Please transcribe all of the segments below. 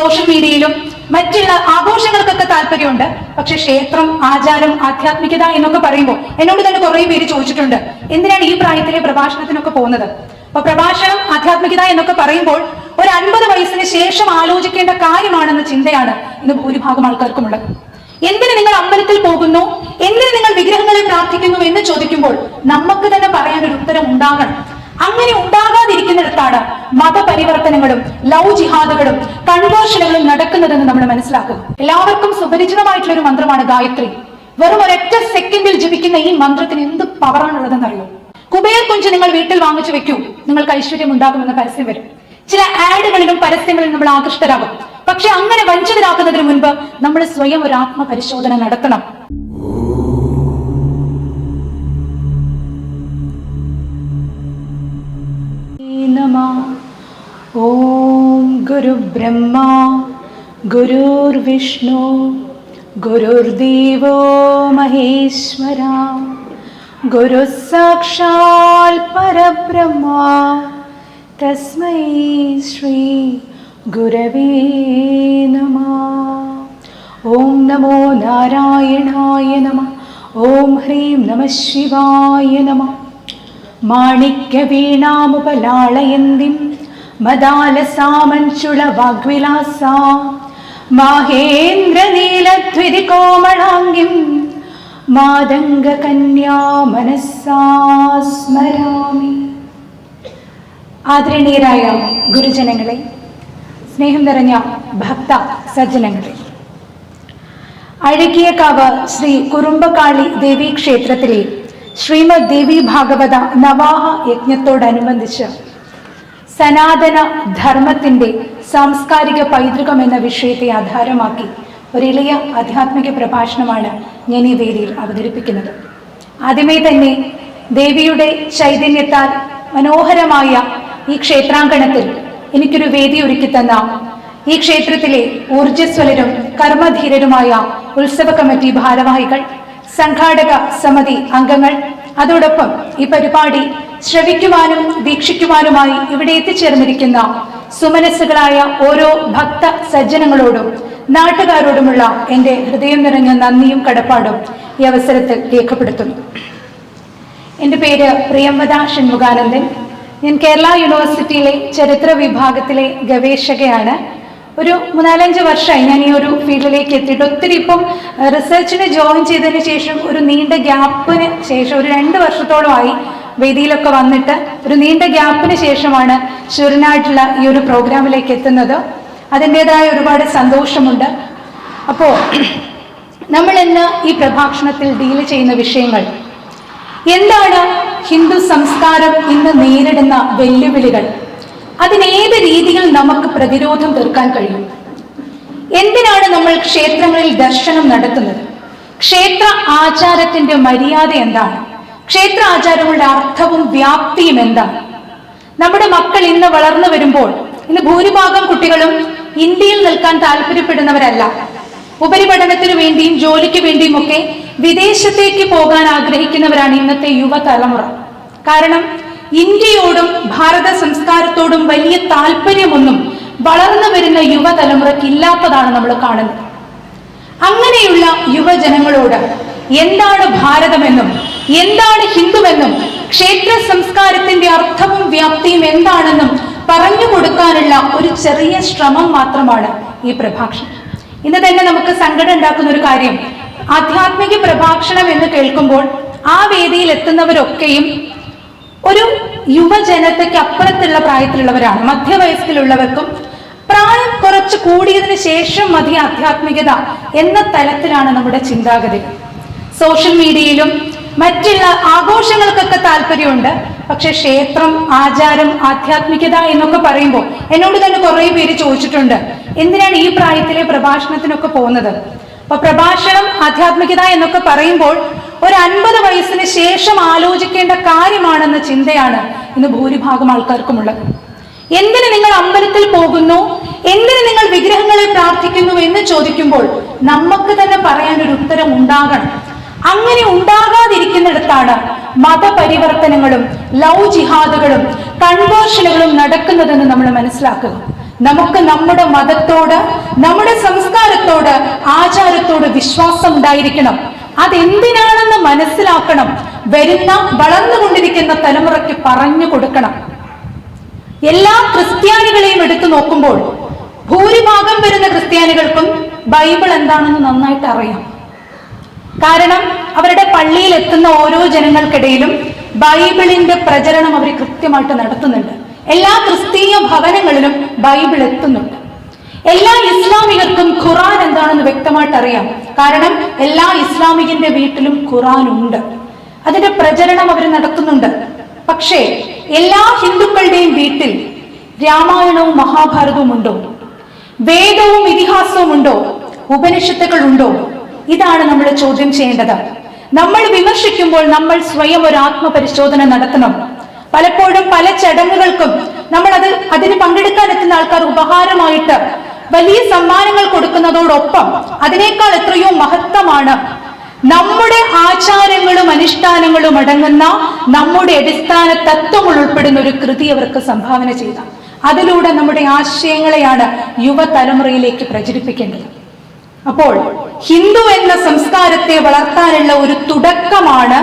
Social മീഡിയയിലും മറ്റുള്ള ആഘോഷങ്ങൾക്കൊക്കെ താല്പര്യമുണ്ട്. പക്ഷെ ക്ഷേത്രം ആചാരം ആധ്യാത്മികത എന്നൊക്കെ പറയുമ്പോൾ എന്നോട് തന്നെ കുറെ പേര് ചോദിച്ചിട്ടുണ്ട്. എന്തിനാണ് ഈ പ്രായത്തിലെ പ്രഭാഷണത്തിനൊക്കെ പോകുന്നത്? അപ്പൊ പ്രഭാഷണം ആധ്യാത്മികത എന്നൊക്കെ പറയുമ്പോൾ ഒരു അൻപത് വയസ്സിന് ശേഷം ആലോചിക്കേണ്ട കാര്യമാണെന്ന ചിന്തയാണ് ഇന്ന് ഭൂരിഭാഗം ആൾക്കാർക്കുമുള്ളത്. എന്തിന് നിങ്ങൾ അമ്പലത്തിൽ പോകുന്നു? എന്തിന് നിങ്ങൾ വിഗ്രഹങ്ങളെ പ്രാർത്ഥിക്കുന്നു എന്ന് ചോദിക്കുമ്പോൾ നമുക്ക് തന്നെ പറയാൻ ഒരു ഉത്തരം ഉണ്ടാകണം. അങ്ങനെ ഉണ്ടാകാതിരിക്കുന്നിടത്താണ് മതപരിവർത്തനങ്ങളും ലവ് ജിഹാദുകളും കൺവേർഷനുകളും നടക്കുന്നതെന്ന് നമ്മൾ മനസ്സിലാക്കും. എല്ലാവർക്കും സുപരിചിതമായിട്ടുള്ള ഒരു മന്ത്രമാണ് ഗായത്രി. വെറും ഒരൊറ്റ സെക്കൻഡിൽ ജപിക്കുന്ന ഈ മന്ത്രത്തിന് എന്ത് പവറാണുള്ളതെന്ന് അറിയോ കുബേർ കുഞ്ച് നിങ്ങൾ വീട്ടിൽ വാങ്ങിച്ചു വെക്കൂ. നിങ്ങൾക്ക് ഐശ്വര്യം ഉണ്ടാകുമെന്ന പരസ്യം വരും. ചില ആഡുകളിലും പരസ്യങ്ങളിലും നമ്മൾ ആകൃഷ്ടരാകും. പക്ഷെ അങ്ങനെ വഞ്ചിതരാക്കുന്നതിന് മുൻപ് നമ്മൾ സ്വയം ഒരു ആത്മപരിശോധന നടത്തണം. नमः ॐ गुरुब्रह्मा गुरुर्विष्णु गुरुर्देवो महेश्वरा गुरुः साक्षात् परब्रह्मा तस्मै श्री गुरवे नमः ॐ नमो नारायणाय नमः ॐ ह्रीं नमः शिवाय नमः മാണിക്യവീണാമുപലാളയന്തിം മദാലസാമഞ്ചുള വാഗ്വിലാസാ മാഹേന്ദ്രനീലധ്വിതികോമളാംഗിം മാതംഗകന്യാ മനസ്സാ സ്മരാമി. ആദരണീയരായ ഗുരുജനങ്ങളെ സ്നേഹം നിറഞ്ഞ ഭക്ത സജ്ജനങ്ങളെ അഴകിയ അഴകിയക്കാവ് ശ്രീ കുറുമ്പക്കാളി ദേവീ ക്ഷേത്രത്തിലെ ശ്രീമദ് ദേവി ഭാഗവത നവാഹ യജ്ഞത്തോടനുബന്ധിച്ച് സനാതന ധർമ്മത്തിന്റെ സാംസ്കാരിക പൈതൃകം എന്ന വിഷയത്തെ ആധാരമാക്കി ഒരിളിയ ആധ്യാത്മിക പ്രഭാഷണമാണ് ഞാൻ ഈ വേദിയിൽ അവതരിപ്പിക്കുന്നത്. ആദ്യമേ തന്നെ ദേവിയുടെ ചൈതന്യത്താൽ മനോഹരമായ ഈ ക്ഷേത്രാങ്കണത്തിൽ എനിക്കൊരു വേദി ഒരുക്കി തന്ന ഈ ക്ഷേത്രത്തിലെ ഊർജസ്വലരും കർമ്മധീരരുമായ ഉത്സവ കമ്മിറ്റി ഭാരവാഹികൾ സംഘാടക സമിതി അംഗങ്ങൾ. അതോടൊപ്പം ഈ പരിപാടി ശ്രവിക്കുവാനും വീക്ഷിക്കുവാനുമായി ഇവിടെ എത്തിച്ചേർന്നിരിക്കുന്ന സുമനസ്സുകളായ ഓരോ ഭക്ത സജ്ജനങ്ങളോടും നാട്ടുകാരോടുമുള്ള എന്റെ ഹൃദയം നിറഞ്ഞ നന്ദിയും കടപ്പാടും ഈ അവസരത്തിൽ രേഖപ്പെടുത്തുന്നു. എന്റെ പേര് പ്രിയംവദ ഷൺമുഖാനന്ദൻ. ഞാൻ കേരള യൂണിവേഴ്സിറ്റിയിലെ ചരിത്ര വിഭാഗത്തിലെ ഗവേഷകയാണ്. ഒരു മൂന്നാലഞ്ച് വർഷമായി ഞാൻ ഈ ഒരു ഫീൽഡിലേക്ക് എത്തിയിട്ട്. ഒത്തിരി ഇപ്പം റിസർച്ചിന് ജോയിൻ ചെയ്തതിന് ശേഷം ഒരു നീണ്ട ഗ്യാപ്പിന് ശേഷം ഒരു രണ്ട് വർഷത്തോളമായി വേദിയിലൊക്കെ വന്നിട്ട് ഒരു നീണ്ട ഗ്യാപ്പിന് ശേഷമാണ് ശൂരനായിട്ടുള്ള ഈ ഒരു പ്രോഗ്രാമിലേക്ക് എത്തുന്നത്. അതിന്റെതായ ഒരുപാട് സന്തോഷമുണ്ട്. അപ്പോൾ നമ്മൾ ഇന്ന് ഈ പ്രഭാഷണത്തിൽ ഡീൽ ചെയ്യുന്ന വിഷയങ്ങൾ. എന്താണ് ഹിന്ദു സംസ്കാരം ഇന്ന് നേരിടുന്ന വെല്ലുവിളികൾ? അതിനേത് രീതിയിൽ നമുക്ക് പ്രതിരോധം തീർക്കാൻ കഴിയും? എന്തിനാണ് നമ്മൾ ക്ഷേത്രങ്ങളിൽ ദർശനം നടത്തുന്നത്? ക്ഷേത്ര ആചാരത്തിന്റെ മര്യാദ എന്താണ്? ക്ഷേത്ര ആചാരങ്ങളുടെ അർത്ഥവും വ്യാപ്തിയും എന്താണ്? നമ്മുടെ മക്കൾ ഇന്ന് വളർന്നു വരുമ്പോൾ ഇന്ന് ഭൂരിഭാഗം കുട്ടികളും ഇന്ത്യയിൽ നിൽക്കാൻ താല്പര്യപ്പെടുന്നവരല്ല. ഉപരിപഠനത്തിനു വേണ്ടിയും ജോലിക്ക് വേണ്ടിയും ഒക്കെ വിദേശത്തേക്ക് പോകാൻ ആഗ്രഹിക്കുന്നവരാണ് ഇന്നത്തെ യുവതലമുറ. കാരണം ഇന്ത്യയോടും ഭാരത സംസ്കാരത്തോടും വലിയ താല്പര്യമൊന്നും വളർന്നു വരുന്ന യുവതലമുറയ്ക്ക് ഇല്ലാത്തതാണ് നമ്മൾ കാണുന്നത്. അങ്ങനെയുള്ള യുവജനങ്ങളോട് എന്താണ് ഭാരതമെന്നും എന്താണ് ഹിന്ദുവെന്നും ക്ഷേത്ര സംസ്കാരത്തിന്റെ അർത്ഥവും വ്യാപ്തിയും എന്താണെന്നും പറഞ്ഞു കൊടുക്കാനുള്ള ഒരു ചെറിയ ശ്രമം മാത്രമാണ് ഈ പ്രഭാഷണം. ഇന്ന് തന്നെ നമുക്ക് സങ്കടം ഉണ്ടാക്കുന്ന ഒരു കാര്യം ആധ്യാത്മിക പ്രഭാഷണം എന്ന് കേൾക്കുമ്പോൾ ആ വേദിയിൽ എത്തുന്നവരൊക്കെയും ഒരു യുവജനതയ്ക്ക് അപ്പുറത്തുള്ള പ്രായത്തിലുള്ളവരാണ്. മധ്യവയസ്സിലുള്ളവർക്കും പ്രായം കുറച്ച് കൂടിയതിനു ശേഷം മതി ആധ്യാത്മികത എന്ന തലത്തിലാണ് നമ്മുടെ ചിന്താഗതി. സോഷ്യൽ മീഡിയയിലും മറ്റുള്ള ആഘോഷങ്ങൾക്കൊക്കെ താല്പര്യമുണ്ട്. പക്ഷെ ക്ഷേത്രം ആചാരം ആധ്യാത്മികത എന്നൊക്കെ പറയുമ്പോൾ എന്നോട് തന്നെ കുറെ പേര് ചോദിച്ചിട്ടുണ്ട് എന്തിനാണ് ഈ പ്രായത്തിലെ പ്രഭാഷണത്തിനൊക്കെ പോകുന്നത്? അപ്പൊ പ്രഭാഷണം ആധ്യാത്മികത എന്നൊക്കെ പറയുമ്പോൾ ഒരു അൻപത് വയസ്സിന് ശേഷം ആലോചിക്കേണ്ട കാര്യമാണെന്ന ചിന്തയാണ് ഇന്ന് ഭൂരിഭാഗം ആൾക്കാർക്കുമുള്ളത്. എന്തിന് നിങ്ങൾ അമ്പലത്തിൽ പോകുന്നു? എന്തിന് നിങ്ങൾ വിഗ്രഹങ്ങളെ പ്രാർത്ഥിക്കുന്നു എന്ന് ചോദിക്കുമ്പോൾ നമുക്ക് തന്നെ പറയാൻ ഒരു ഉത്തരം ഉണ്ടാകണം. അങ്ങനെ ഉണ്ടാകാതിരിക്കുന്നിടത്താണ് മതപരിവർത്തനങ്ങളും ലവ് ജിഹാദുകളും കൺവേർഷനുകളും നടക്കുന്നതെന്ന് നമ്മൾ മനസ്സിലാക്കുക. നമുക്ക് നമ്മുടെ മതത്തോട് നമ്മുടെ സംസ്കാരത്തോട് ആചാരത്തോട് വിശ്വാസം ഉണ്ടായിരിക്കണം അതെന്തിനാണെന്ന് മനസ്സിലാക്കണം. വരുന്ന വളർന്നുകൊണ്ടിരിക്കുന്ന തലമുറയ്ക്ക് പറഞ്ഞു കൊടുക്കണം. എല്ലാ ക്രിസ്ത്യാനികളെയും എടുത്തു നോക്കുമ്പോൾ ഭൂരിഭാഗം വരുന്ന ക്രിസ്ത്യാനികൾക്കും ബൈബിൾ എന്താണെന്ന് നന്നായിട്ട് അറിയാം. കാരണം അവരുടെ പള്ളിയിൽ എത്തുന്ന ഓരോ ജനങ്ങൾക്കിടയിലും ബൈബിളിന്റെ പ്രചരണം അവർ കൃത്യമായിട്ട് നടത്തുന്നുണ്ട്. എല്ലാ ക്രിസ്തീയ ഭവനങ്ങളിലും ബൈബിൾ എത്തുന്നുണ്ട്. എല്ലാ ഇസ്ലാമികർക്കും ഖുറാൻ എന്താണെന്ന് വ്യക്തമായിട്ട് അറിയാം കാരണം എല്ലാ ഇസ്ലാമികന്റെ വീട്ടിലും ഖുറാൻ ഉണ്ട്. അതിന്റെ പ്രചരണം അവർ നടത്തുന്നുണ്ട്. പക്ഷേ എല്ലാ ഹിന്ദുക്കളുടെയും വീട്ടിൽ രാമായണവും മഹാഭാരതവും ഉണ്ടോ? വേദവും ഇതിഹാസവും ഉണ്ടോ? ഉപനിഷത്തുകൾ ഉണ്ടോ ഇതാണ് നമ്മൾ ചോദ്യം ചെയ്യേണ്ടത്. നമ്മൾ വിമർശിക്കുമ്പോൾ നമ്മൾ സ്വയം ഒരു ആത്മപരിശോധന നടത്തണം. പലപ്പോഴും പല ചടങ്ങുകൾക്കും നമ്മൾ അത് അതിന് പങ്കെടുക്കാൻ എത്തുന്ന ആൾക്കാർ ഉപഹാരമായിട്ട് വലിയ സമ്മാനങ്ങൾ കൊടുക്കുന്നതോടൊപ്പം അതിനേക്കാൾ എത്രയോ മഹത്വമാണ്. നമ്മുടെ ആചാരങ്ങളും അനുഷ്ഠാനങ്ങളും അടങ്ങുന്ന നമ്മുടെ അടിസ്ഥാന തത്വങ്ങൾ ഉൾപ്പെടുന്ന ഒരു കൃതി അവർക്ക് സംഭാവന ചെയ്ത. അതിലൂടെ നമ്മുടെ ആശയങ്ങളെയാണ് യുവതലമുറയിലേക്ക് പ്രചരിപ്പിക്കേണ്ടത്. അപ്പോൾ ഹിന്ദു എന്ന സംസ്കാരത്തെ വളർത്താനുള്ള ഒരു തുടക്കമാണ്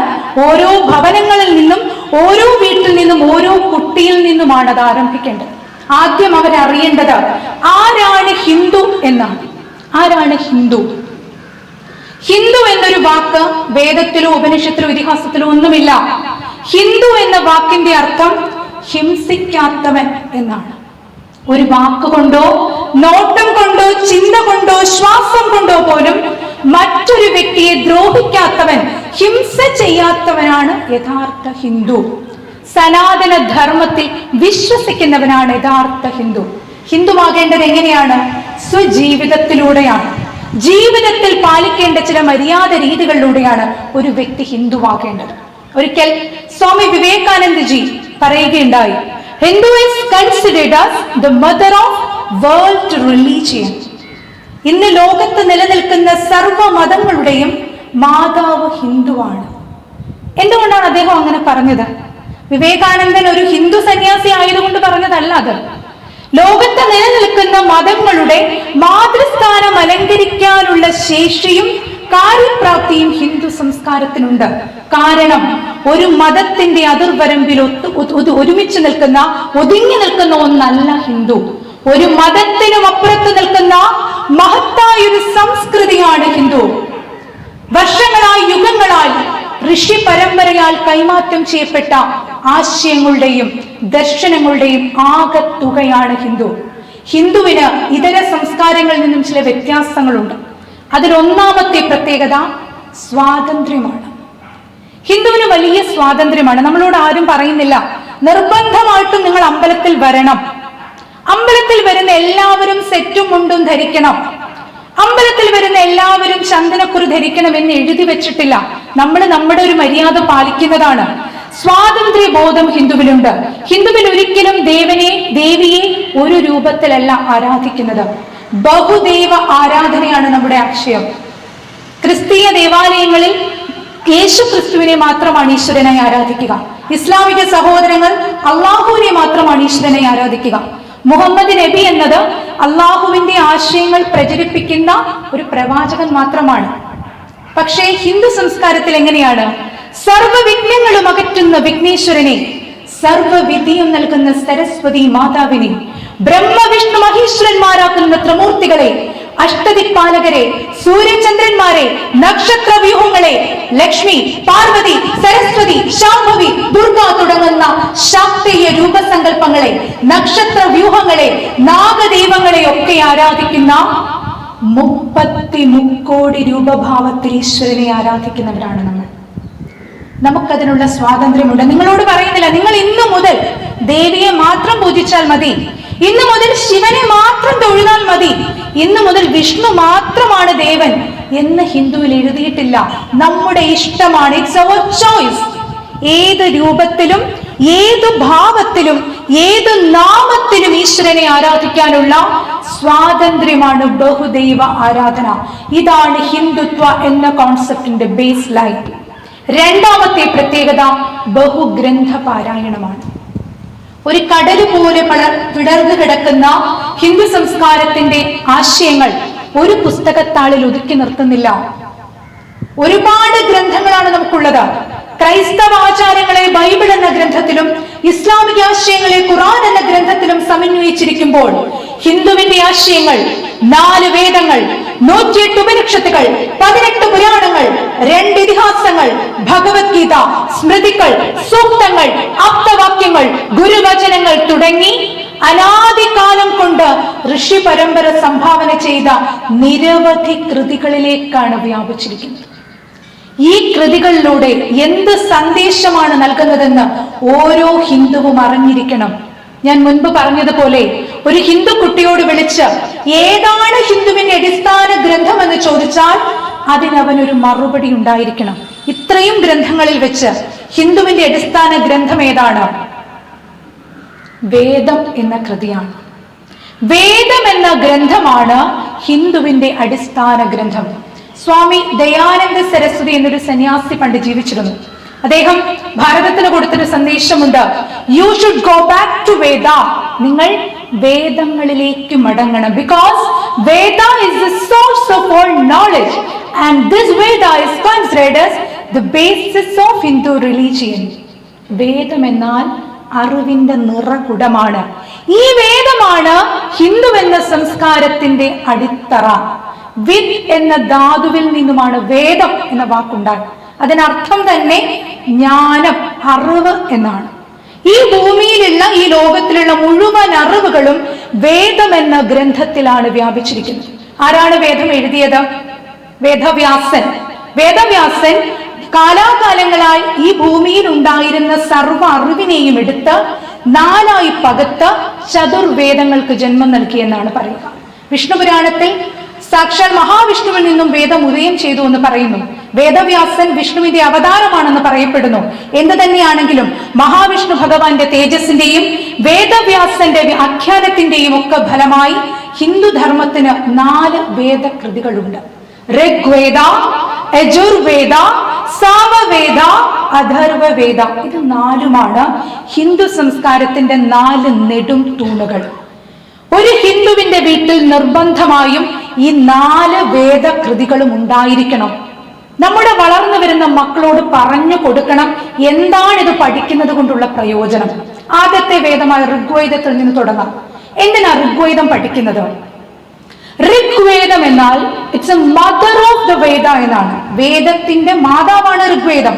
ഓരോ ഭവനങ്ങളിൽ നിന്നും ഓരോ വീട്ടിൽ നിന്നും ഓരോ കുട്ടിയിൽ നിന്നുമാണ് അത് ആരംഭിക്കേണ്ടത്. ആദ്യം അവരറിയേണ്ടത് ആരാണ് ഹിന്ദു എന്നാണ് ആരാണ് ഹിന്ദു? ഹിന്ദു എന്നൊരു വാക്ക് വേദത്തിലോ ഉപനിഷത്തിലോ ഇതിഹാസത്തിലോ ഒന്നുമില്ല. ഹിന്ദു എന്ന വാക്കിന്റെ അർത്ഥം ഹിംസിക്കാത്തവൻ എന്നാണ്. ഒരു വാക്ക് കൊണ്ടോ നോട്ടം കൊണ്ടോ ചിന്ത കൊണ്ടോ ശ്വാസം കൊണ്ടോ പോലും മറ്റൊരു വ്യക്തിയെ ദ്രോഹിക്കാത്തവൻ ഹിംസ ചെയ്യാത്തവനാണ് യഥാർത്ഥ ഹിന്ദു. സനാതന ധർമ്മത്തിൽ വിശ്വസിക്കുന്നവനാണ് യഥാർത്ഥ ഹിന്ദു. ഹിന്ദുവാകേണ്ടത് എങ്ങനെയാണ്? സ്വജീവിതത്തിലൂടെയാണ്. ജീവിതത്തിൽ പാലിക്കേണ്ട ചില മര്യാദ രീതികളിലൂടെയാണ് ഒരു വ്യക്തി ഹിന്ദുവാകേണ്ടത്. ഒരിക്കൽ സ്വാമി വിവേകാനന്ദജി പറയുകയുണ്ടായി Hindu is considered as the mother of world religion ഇന്ന് ലോകത്ത് നിലനിൽക്കുന്ന സർവ മതങ്ങളുടെയും മാതാവ് ഹിന്ദുവാണ്. എന്തുകൊണ്ടാണ് അദ്ദേഹം അങ്ങനെ പറഞ്ഞത്? വിവേകാനന്ദൻ ഒരു ഹിന്ദു സന്യാസി ആയതുകൊണ്ട് പറഞ്ഞതല്ല അത്. ലോകത്ത് നിലനിൽക്കുന്ന മതങ്ങളുടെ മാതൃസ്ഥാനം അലങ്കരിക്കാനുള്ള ശേഷിയും കാര്യപ്രാപ്തിയും ഹിന്ദു സംസ്കാരത്തിനുണ്ട്. കാരണം ഒരു മതത്തിന്റെ അതിർവരമ്പിൽ ഒത്തു ഒതു- ഒരുമിച്ച് നിൽക്കുന്ന ഒതുങ്ങി നിൽക്കുന്ന ഒന്നല്ല ഹിന്ദു. ഒരു മതത്തിനും അപ്പുറത്ത് നിൽക്കുന്ന മഹത്തായ ഒരു സംസ്കൃതിയാണ് ഹിന്ദു. വർഷങ്ങളായി യുഗങ്ങളായി ഋഷി പരമ്പരയാൽ കൈമാറ്റം ചെയ്യപ്പെട്ട ആശയങ്ങളുടെയും ദർശനങ്ങളുടെയും ആകത്തുകയാണ് ഹിന്ദു. ഹിന്ദുവിന് ഇതര സംസ്കാരങ്ങളിൽ നിന്നും ചില വ്യത്യാസങ്ങളുണ്ട്. അതിലൊന്നാമത്തെ പ്രത്യേകത സ്വാതന്ത്ര്യമാണ്. ഹിന്ദുവിന് വലിയ സ്വാതന്ത്ര്യമാണ്. നമ്മളോട് ആരും പറയുന്നില്ല. നിർബന്ധമായിട്ടും നിങ്ങൾ അമ്പലത്തിൽ വരണം. അമ്പലത്തിൽ വരുന്ന എല്ലാവരും സെറ്റും മുണ്ടും ധരിക്കണം. അമ്പലത്തിൽ വരുന്ന എല്ലാവരും ചന്ദനക്കുറി ധരിക്കണം എന്ന് എഴുതി വെച്ചിട്ടില്ല. നമ്മൾ നമ്മുടെ ഒരു മര്യാദ പാലിക്കുന്നതാണ്. സ്വാതന്ത്ര്യ ബോധം ഹിന്ദുവിലുണ്ട്. ഹിന്ദുവിൽ ഒരിക്കലും ദേവനെ ദേവിയെ ഒരു രൂപത്തിലല്ല ആരാധിക്കുന്നത്. ബഹുദൈവ ആരാധനയാണ് നമ്മുടെ ആശയം ക്രിസ്തീയ ദേവാലയങ്ങളിൽ യേശു ക്രിസ്തുവിനെ മാത്രമാണ് ഈശ്വരനായി ആരാധിക്കുക. ഇസ്ലാമിക സഹോദരങ്ങൾ അള്ളാഹുവിനെ മാത്രമാണ് ഈശ്വരനായി ആരാധിക്കുക. മുഹമ്മദ് നബി എന്നത് അള്ളാഹുവിന്റെ ആശയങ്ങൾ പ്രചരിപ്പിക്കുന്ന ഒരു പ്രവാചകൻ മാത്രമാണ്. പക്ഷേ ഹിന്ദു സംസ്കാരത്തിൽ എങ്ങനെയാണ്? സർവവിഘ്നങ്ങളും അകറ്റുന്ന വിഘ്നേശ്വരനെ സർവവിധിയും നൽകുന്ന സരസ്വതി മാതാവിനെ ബ്രഹ്മവിഷ്ണു മഹേശ്വരന്മാരാക്കുന്ന ത്രിമൂർത്തികളെ അഷ്ടദിക്പാലകരെ സൂര്യചന്ദ്രന്മാരെ നക്ഷത്ര വ്യൂഹങ്ങളെ ലക്ഷ്മി പാർവതി സരസ്വതി ശാംഭവി ദുർഗ തുടങ്ങുന്ന ശാക്തീയ രൂപസങ്കല്പങ്ങളെ നക്ഷത്ര വ്യൂഹങ്ങളെ നാഗദൈവങ്ങളെ ഒക്കെ ആരാധിക്കുന്ന മുപ്പത്തി മുക്കോടി രൂപഭാവത്തിൽ ഈശ്വരനെ ആരാധിക്കുന്നവരാണ് നമ്മൾ. നമുക്കതിനുള്ള സ്വാതന്ത്ര്യമുണ്ട്. നിങ്ങളോട് പറയുന്നില്ല നിങ്ങൾ ഇന്നു മുതൽ ദേവിയെ മാത്രം പൂജിച്ചാൽ മതി. ഇന്നു മുതൽ ശിവനെ മാത്രം തൊഴുതാൽ മതി. ഇന്നു മുതൽ വിഷ്ണു മാത്രമാണ് ദേവൻ എന്ന് ഹിന്ദുവിൽ എഴുതിയിട്ടില്ല. നമ്മുടെ ഇഷ്ടമാണ്. ഇറ്റ്സ് ചോയ്സ് ഏത് രൂപത്തിലും ഏത് ഭാവത്തിലും ഏത് നാമത്തിലും ഈശ്വരനെ ആരാധിക്കാനുള്ള സ്വാതന്ത്ര്യമാണ് ബഹുദൈവ ആരാധന. ഇതാണ് ഹിന്ദുത്വ എന്ന കോൺസെപ്റ്റിന്റെ ബേസ് ലൈൻ രണ്ടാമത്തെ പ്രത്യേകത ബഹുഗ്രന്ഥ പാരായണമാണ്. ഒരു കടൽ പോലെ വിടർന്നു കിടക്കുന്ന ഹിന്ദു സംസ്കാരത്തിന്റെ ആശയങ്ങൾ ഒരു പുസ്തകത്താളിൽ ഒതുക്കി നിർത്തുന്നില്ല. ഒരുപാട് ഗ്രന്ഥങ്ങളാണ് നമുക്കുള്ളത്. ക്രൈസ്തവ ആചാരങ്ങളെ ബൈബിൾ എന്ന ഗ്രന്ഥത്തിലും ഇസ്ലാമിക ആശയങ്ങളെ ഖുറാൻ എന്ന ഗ്രന്ഥത്തിലും സമന്വയിച്ചിരിക്കുമ്പോൾ ഹിന്ദുവിന്റെ ആശയങ്ങൾ നാല് വേദങ്ങൾ നൂറ്റിയെട്ട് ഉപനിഷത്തുകൾ പതിനെട്ട് പുരാണങ്ങൾ രണ്ട് ഇതിഹാസങ്ങൾ ഭഗവത്ഗീത സ്മൃതികൾ സൂക്തങ്ങൾ അപ്തവാക്യങ്ങൾ ഗുരുവചനങ്ങൾ തുടങ്ങി അനാദികാലം കൊണ്ട് ഋഷി പരമ്പര സംഭാവന ചെയ്ത നിരവധി കൃതികളിലേക്കാണ് വ്യാപിച്ചിരിക്കുന്നത്. ഈ കൃതികളിലൂടെ എന്ത് സന്ദേശമാണ് നൽകുന്നതെന്ന് ഓരോ ഹിന്ദുവും അറിഞ്ഞിരിക്കണം. ഞാൻ മുൻപ് പറഞ്ഞതുപോലെ ഒരു ഹിന്ദു കുട്ടിയോട് വിളിച്ച് ഏതാണ് ഹിന്ദുവിന്റെ അടിസ്ഥാന ഗ്രന്ഥം എന്ന് ചോദിച്ചാൽ ഒരു മറുപടി ഉണ്ടായിരിക്കണം. ഇത്രയും ഗ്രന്ഥങ്ങളിൽ വെച്ച് ഹിന്ദുവിന്റെ അടിസ്ഥാന ഗ്രന്ഥം ഏതാണ്? വേദം എന്ന കൃതിയാണ്. വേദം എന്ന ഗ്രന്ഥമാണ് ഹിന്ദുവിന്റെ അടിസ്ഥാന ഗ്രന്ഥം. സ്വാമി ദയാനന്ദ സരസ്വതി എന്നൊരു സന്യാസി പണ്ട് ജീവിച്ചിരുന്നു. അദ്ദേഹം ഭാരതത്തിന് കൊടുത്തൊരു സന്ദേശമുണ്ട് you should go back to Veda നിങ്ങൾ വേദങ്ങളിലേക്ക് മടങ്ങണം. Because Veda is the source of all knowledge and this Veda is considered as the basis of Hindu religion വേദം എന്നാൽ അറിവിന്റെ നിറകുടമാണ്. ഈ വേദമാണ് ഹിന്ദു എന്ന സംസ്കാരത്തിന്റെ അടിത്തറ. വിത്ത് എന്ന ധാതുവിൽ നിന്നുമാണ് വേദം എന്ന വാക്കുണ്ടായി അതിനർത്ഥം തന്നെ ജ്ഞാനം അറിവ് എന്നാണ്. ഈ ഭൂമിയിലുള്ള ഈ ലോകത്തിലുള്ള മുഴുവൻ അറിവുകളും വേദം എന്ന ഗ്രന്ഥത്തിലാണ് വ്യാപിച്ചിരിക്കുന്നത്. ആരാണ് വേദം എഴുതിയത്? വേദവ്യാസൻ. വേദവ്യാസൻ കാലാകാലങ്ങളായി ഈ ഭൂമിയിൽ ഉണ്ടായിരുന്ന സർവ അറിവിനെയും എടുത്ത് നാലായി പകത്ത് ചതുർവേദങ്ങൾക്ക് ജന്മം നൽകിയെന്നാണ് പറയുക. വിഷ്ണുപുരാണത്തിൽ സാക്ഷാൽ മഹാവിഷ്ണുവിൽ നിന്നും വേദം ഉദയം ചെയ്തു എന്ന് പറയുന്നു. വേദവ്യാസൻ വിഷ്ണുവിന്റെ അവതാരമാണെന്ന് പറയപ്പെടുന്നു. എന്ത് തന്നെയാണെങ്കിലും മഹാവിഷ്ണു ഭഗവാന്റെ തേജസിന്റെയും വേദവ്യാസന്റെ ആഖ്യാനത്തിന്റെയും ഒക്കെ ഫലമായി ഹിന്ദുധർമ്മത്തിന് നാല് വേദകൃതികളുണ്ട്. ഋഗ്വേദ യജുർവേദ സാമവേദ അഥർവവേദ. ഇത് നാലുമാണ് ഹിന്ദു സംസ്കാരത്തിന്റെ നാല് നെടും തൂണുകൾ. ഒരു ഹിന്ദുവിന്റെ വീട്ടിൽ നിർബന്ധമായും ഈ നാല് വേദകൃതികളും ഉണ്ടായിരിക്കണം. നമ്മുടെ വളർന്നു വരുന്ന മക്കളോട് പറഞ്ഞു കൊടുക്കണം എന്താണ് ഇത് പഠിക്കുന്നത് കൊണ്ടുള്ള പ്രയോജനം. ആദ്യത്തെ വേദമായ ഋഗ്വേദത്തിൽ നിന്ന് തുടങ്ങാം. എന്തിനാ ഋഗ്വേദം പഠിക്കുന്നത്? ഋഗ്വേദം എന്നാൽ it's a mother of the Veda എന്നാണ്. വേദത്തിന്റെ മാതാവാണ് ഋഗ്വേദം.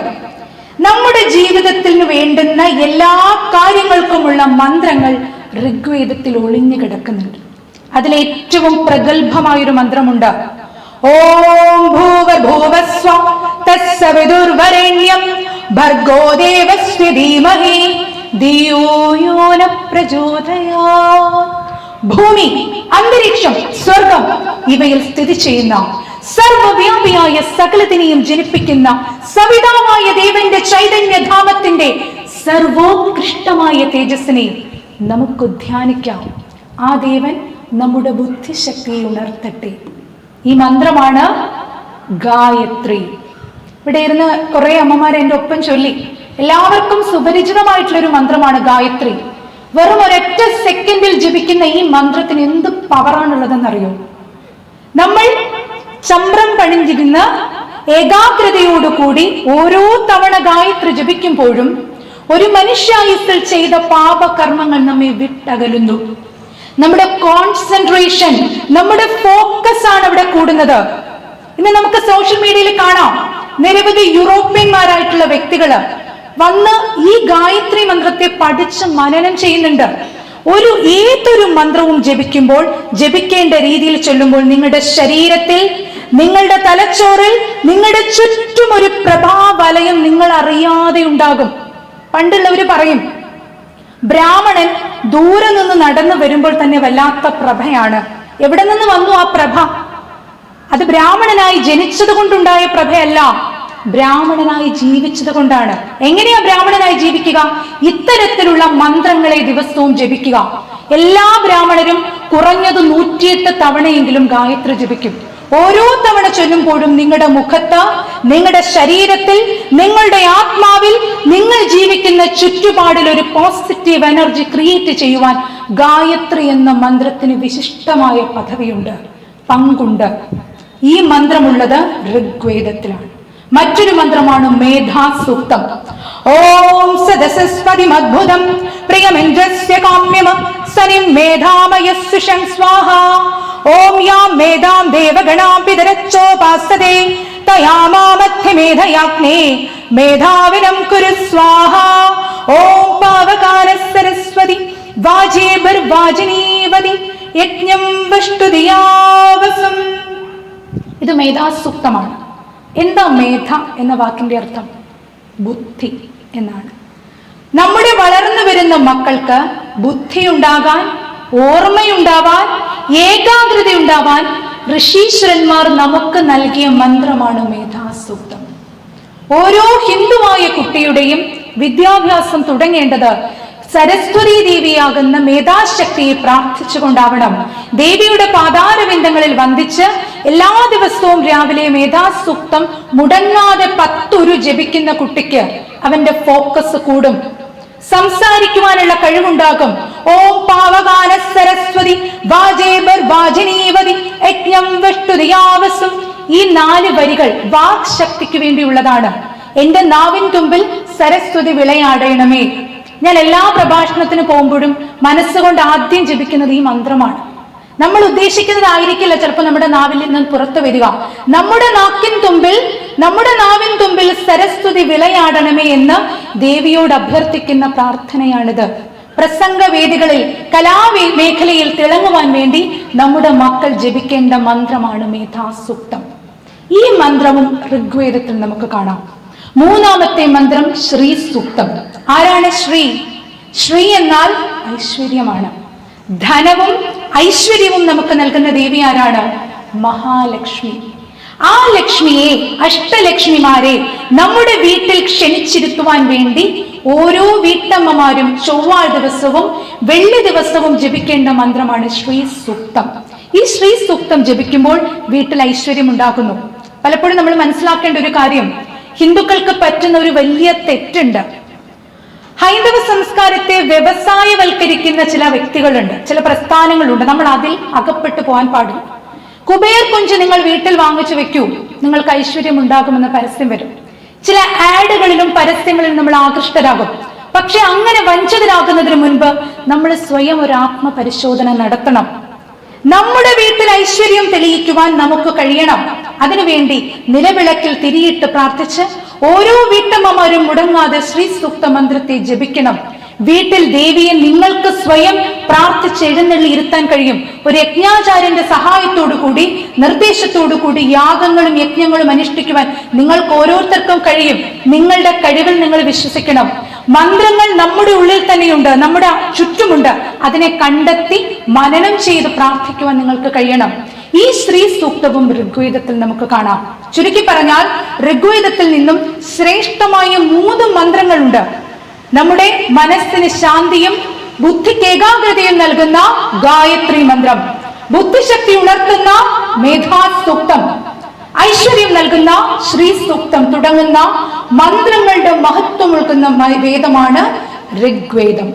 നമ്മുടെ ജീവിതത്തിന് വേണ്ടുന്ന എല്ലാ കാര്യങ്ങൾക്കുമുള്ള മന്ത്രങ്ങൾ ഋഗ്വേദത്തിൽ ഒളിഞ്ഞു കിടക്കുന്നുണ്ട്. അതിലേറ്റവും പ്രഗത്ഭമായൊരു മന്ത്രമുണ്ട്. ഓം ഭൂവഭൂവസ്വ തസ്സവിദുർവരേണ്യം ഭർഗോ ദേവസ്യ ധീമഹി ധിയോ യോ ന പ്രചോദയാത് ഭൂമി അന്തരീക്ഷം സ്വർഗം ഇവയിൽ സ്ഥിതി ചെയ്യുന്ന സർവവ്യാപിയായ സകലത്തിനെയും ജനിപ്പിക്കുന്ന സവിതാവായ ദേവന്റെ ചൈതന്യധാമത്തിന്റെ സർവോത്കൃഷ്ടമായ തേജസ്സിനെ നമുക്ക് ധ്യാനിക്കാം. ആ ദേവൻ നമ്മുടെ ബുദ്ധിശക്തിയെ ഉണർത്തട്ടെ. ഈ മന്ത്രമാണ് ഗായത്രി. ഇവിടെ ഇരുന്ന് കുറെ അമ്മമാർ എന്റെ ഒപ്പം ചൊല്ലി. എല്ലാവർക്കും സുപരിചിതമായിട്ടുള്ള ഒരു മന്ത്രമാണ് ഗായത്രി. വെറും ഒരൊറ്റ സെക്കൻഡിൽ ജപിക്കുന്ന ഈ മന്ത്രത്തിന് എന്ത് പവറാണുള്ളതെന്നറിയോ? നമ്മൾ ചമ്രം പണിഞ്ഞിരുന്ന ഏകാഗ്രതയോടുകൂടി ഓരോ തവണ ഗായത്രി ജപിക്കുമ്പോഴും ഒരു മനുഷ്യായുസിൽ ചെയ്ത പാപകർമ്മങ്ങൾ നമ്മെ വിട്ടകലുന്നു. നമ്മുടെ കോൺസെൻട്രേഷൻ നമ്മുടെ ഫോക്കസ് ആണ് അവിടെ കൂടുന്നത്. ഇന്ന് നമുക്ക് സോഷ്യൽ മീഡിയയിൽ കാണാം നിരവധി യൂറോപ്യന്മാരായിട്ടുള്ള വ്യക്തികൾ വന്ന് ഈ ഗായത്രി മന്ത്രത്തെ പഠിച്ച് മനനം ചെയ്യുന്നുണ്ട്. ഒരു ഏതൊരു മന്ത്രവും ജപിക്കുമ്പോൾ ജപിക്കേണ്ട രീതിയിൽ ചൊല്ലുമ്പോൾ നിങ്ങളുടെ ശരീരത്തിൽ നിങ്ങളുടെ തലച്ചോറിൽ നിങ്ങളുടെ ചുറ്റും ഒരു പ്രഭാവലയം നിങ്ങൾ അറിയാതെ ഉണ്ടാകും പണ്ടുള്ളവര് പറയും ബ്രാഹ്മണൻ ദൂരെ നിന്ന് നടന്നു വരുമ്പോൾ തന്നെ വല്ലാത്ത പ്രഭയാണ്. എവിടെ നിന്ന് വന്നു ആ പ്രഭ? അത് ബ്രാഹ്മണനായി ജനിച്ചത് കൊണ്ടുണ്ടായ പ്രഭയല്ല. ബ്രാഹ്മണനായി ജീവിച്ചത് കൊണ്ടാണ്. എങ്ങനെയാ ബ്രാഹ്മണനായി ജീവിക്കുക? ഇത്തരത്തിലുള്ള മന്ത്രങ്ങളെ ദിവസവും ജപിക്കുക. എല്ലാ ബ്രാഹ്മണരും കുറഞ്ഞത് നൂറ്റിയെട്ട് തവണയെങ്കിലും ഗായത്രി ജപിക്കും. ഓരോ തവണ ചൊല്ലുമ്പോഴും നിങ്ങളുടെ മുഖത്ത് നിങ്ങളുടെ ശരീരത്തിൽ നിങ്ങളുടെ ആത്മാവിൽ നിങ്ങൾ ജീവിക്കുന്ന ചുറ്റുപാടിൽ ഒരു പോസിറ്റീവ് എനർജി ക്രിയേറ്റ് ചെയ്യുവാൻ ഗായത്രി എന്ന മന്ത്രത്തിന് വിശിഷ്ടമായ പദവിയുണ്ട് പങ്കുണ്ട്. ഈ മന്ത്രമുള്ളത് ഋഗ്വേദത്തിലാണ്. മറ്റൊരു മന്ത്രമാണ് മേധാസൂക്തം. ഓം സദസസ്പതി അദ്ഭുതം പ്രിയമിന്ദ്രസ്യ കാമ്യമ സനിം മേധാമയസ്സുഷം സ്വാഹ. ഓം യാം മേധാം ദേവഗണാം പിതരച്ചോപാസ്തേ തയാമാമധ്യമേധയാഗ്നേ മേധാവിനം കുരു സ്വാഹ. ഓം പാവകാല സരസ്വതി. വാജേബർവാജിനീവതി യജ്ഞം വഷ്ടുതിയാവസം ഇത് മേധാസൂക്തമാണ്. എന്താ മേധ എന്ന വാക്കിന്റെ അർത്ഥം? ബുദ്ധി എന്നാണ്. നമ്മുടെ വളർന്നു വരുന്ന മക്കൾക്ക് ബുദ്ധി ഉണ്ടാകാൻ ഓർമ്മയുണ്ടാവാൻ ഏകാഗ്രത ഉണ്ടാവാൻ ഋഷീശ്വരന്മാർ നമുക്ക് നൽകിയ മന്ത്രമാണ് മേധാസൂക്തം. ഓരോ ഹിന്ദുവായ കുട്ടിയുടെയും വിദ്യാഭ്യാസം തുടങ്ങേണ്ടത് സരസ്വതി ദേവിയാകുന്ന മേധാശക്തിയെ പ്രാർത്ഥിച്ചുകൊണ്ടാവണം. ദേവിയുടെ പാതാരവിന്ദങ്ങളിൽ വന്ദിച്ച് എല്ലാ ദിവസവും രാവിലെ മേധാസൂക്തം മുടങ്ങാതെ പത്തുരു ജപിക്കുന്ന കുട്ടിക്ക് അവന്റെ ഫോക്കസ് കൂടും. സംസാരിക്കുവാനുള്ള കഴിവുണ്ടാകും. ഓം പാവകാല സരസ്വതി വാജേബർ വാജിനീവതി യജ്ഞം വിഷ്ണുതിയാവസും ഈ നാല് വരികൾ വാക് ശക്തിക്ക് വേണ്ടിയുള്ളതാണ്. എന്റെ നാവിൻ തുമ്പിൽ സരസ്വതി വിളയാടയണമേ. ഞാൻ എല്ലാ പ്രഭാഷണത്തിന് പോകുമ്പോഴും മനസ്സുകൊണ്ട് ആദ്യം ജപിക്കുന്നത് ഈ മന്ത്രമാണ്. നമ്മൾ ഉദ്ദേശിക്കുന്നതായിരിക്കില്ല ചിലപ്പോൾ നമ്മുടെ നാവിൽ നിന്ന് പുറത്തു വരിക. നമ്മുടെ നാക്കിൻ തുമ്പിൽ നമ്മുടെ നാവിൻ തുമ്പിൽ സരസ്വതി വിളയാടണമേ എന്ന് ദേവിയോട് അഭ്യർത്ഥിക്കുന്ന പ്രാർത്ഥനയാണിത്. പ്രസംഗ വേദികളിൽ കലാവേ മേഖലയിൽ തിളങ്ങുവാൻ വേണ്ടി നമ്മുടെ മക്കൾ ജപിക്കേണ്ട മന്ത്രമാണ് മേധാസൂക്തം. ഈ മന്ത്രവും ഋഗ്വേദത്തിൽ നമുക്ക് കാണാം. മൂന്നാമത്തെ മന്ത്രം ശ്രീ സൂക്തം ആരാണ് ശ്രീ? ശ്രീ എന്നാൽ ഐശ്വര്യമാണ്. ധനവും ഐശ്വര്യവും നമുക്ക് നൽകുന്ന ദേവി ആരാണ്? മഹാലക്ഷ്മി. ആ ലക്ഷ്മിയെ അഷ്ടലക്ഷ്മിമാരെ നമ്മുടെ വീട്ടിൽ ക്ഷണിച്ചിരുത്തുവാൻ വേണ്ടി ഓരോ വീട്ടമ്മമാരും ചൊവ്വാൾ ദിവസവും വെള്ളി ദിവസവും ജപിക്കേണ്ട മന്ത്രമാണ് ശ്രീ സൂക്തം. ഈ ശ്രീ സൂക്തം ജപിക്കുമ്പോൾ വീട്ടിൽ ഐശ്വര്യം ഉണ്ടാകുന്നു പലപ്പോഴും നമ്മൾ മനസ്സിലാക്കേണ്ട ഒരു കാര്യം ഹിന്ദുക്കൾക്ക് പറ്റുന്ന ഒരു വലിയ തെറ്റുണ്ട്. ഹൈന്ദവ സംസ്കാരത്തെ വ്യവസായവൽക്കരിക്കുന്ന ചില വ്യക്തികളുണ്ട്. ചില പ്രസ്ഥാനങ്ങളുണ്ട്. നമ്മൾ അതിൽ അകപ്പെട്ടു പോകാൻ പാടില്ല. കുബേർ കുഞ്ച് നിങ്ങൾ വീട്ടിൽ വാങ്ങിച്ചു വെക്കൂ. നിങ്ങൾക്ക് ഐശ്വര്യം ഉണ്ടാകുമെന്ന പരസ്യം വരും. ചില ആഡുകളിലും പരസ്യങ്ങളിലും നമ്മൾ ആകൃഷ്ടരാകും. പക്ഷെ അങ്ങനെ വഞ്ചിതരാകുന്നതിന് മുൻപ് നമ്മൾ സ്വയം ഒരു ആത്മപരിശോധന നടത്തണം. നമ്മുടെ വീട്ടിൽ ഐശ്വര്യം തെളിയിക്കുവാൻ നമുക്ക് കഴിയണം. അതിനുവേണ്ടി നിലവിളക്കിൽ തിരിയിട്ട് പ്രാർത്ഥിച്ച് ഓരോ വീട്ടമ്മമാരും മുടങ്ങാതെ ശ്രീ സൂക്ത മന്ത്രത്തെ ജപിക്കണം. വീട്ടിൽ ദേവിയെ നിങ്ങൾക്ക് സ്വയം പ്രാർത്ഥിച്ച് എഴുന്നള്ളി ഇരുത്താൻ കഴിയും. ഒരു യജ്ഞാചാര്യന്റെ സഹായത്തോടു കൂടി നിർദ്ദേശത്തോടു കൂടി യാഗങ്ങളും യജ്ഞങ്ങളും അനുഷ്ഠിക്കുവാൻ നിങ്ങൾക്ക് ഓരോരുത്തർക്കും കഴിയും. നിങ്ങളുടെ കഴിവിൽ നിങ്ങൾ വിശ്വസിക്കണം. മന്ത്രങ്ങൾ നമ്മുടെ ഉള്ളിൽ തന്നെയുണ്ട് നമ്മുടെ ചുറ്റുമുണ്ട്. അതിനെ കണ്ടെത്തി മനനം ചെയ്ത് പ്രാർത്ഥിക്കുവാൻ നിങ്ങൾക്ക് കഴിയണം. ഈ സ്ത്രീ സൂക്തവും ഋഗ്വേദത്തിൽ നമുക്ക് കാണാം. ചുരുക്കി പറഞ്ഞാൽ ഋഗ്വേദത്തിൽ നിന്നും ശ്രേഷ്ഠമായ മൂന്ന് മന്ത്രങ്ങളുണ്ട്. നമ്മുടെ മനസ്സിന് ശാന്തിയും ബുദ്ധിക്ക് ഏകാഗ്രതയും നൽകുന്ന ഗായത്രി മന്ത്രം. ബുദ്ധിശക്തി ഉണർത്തുന്ന മേധാ സൂക്തം ഐശ്വര്യം നൽകുന്ന ശ്രീ സൂക്തം തുടങ്ങുന്ന മന്ത്രങ്ങളുടെ മഹത്വം ഉൾക്കുന്ന വേദമാണ് ഋഗ്വേദം.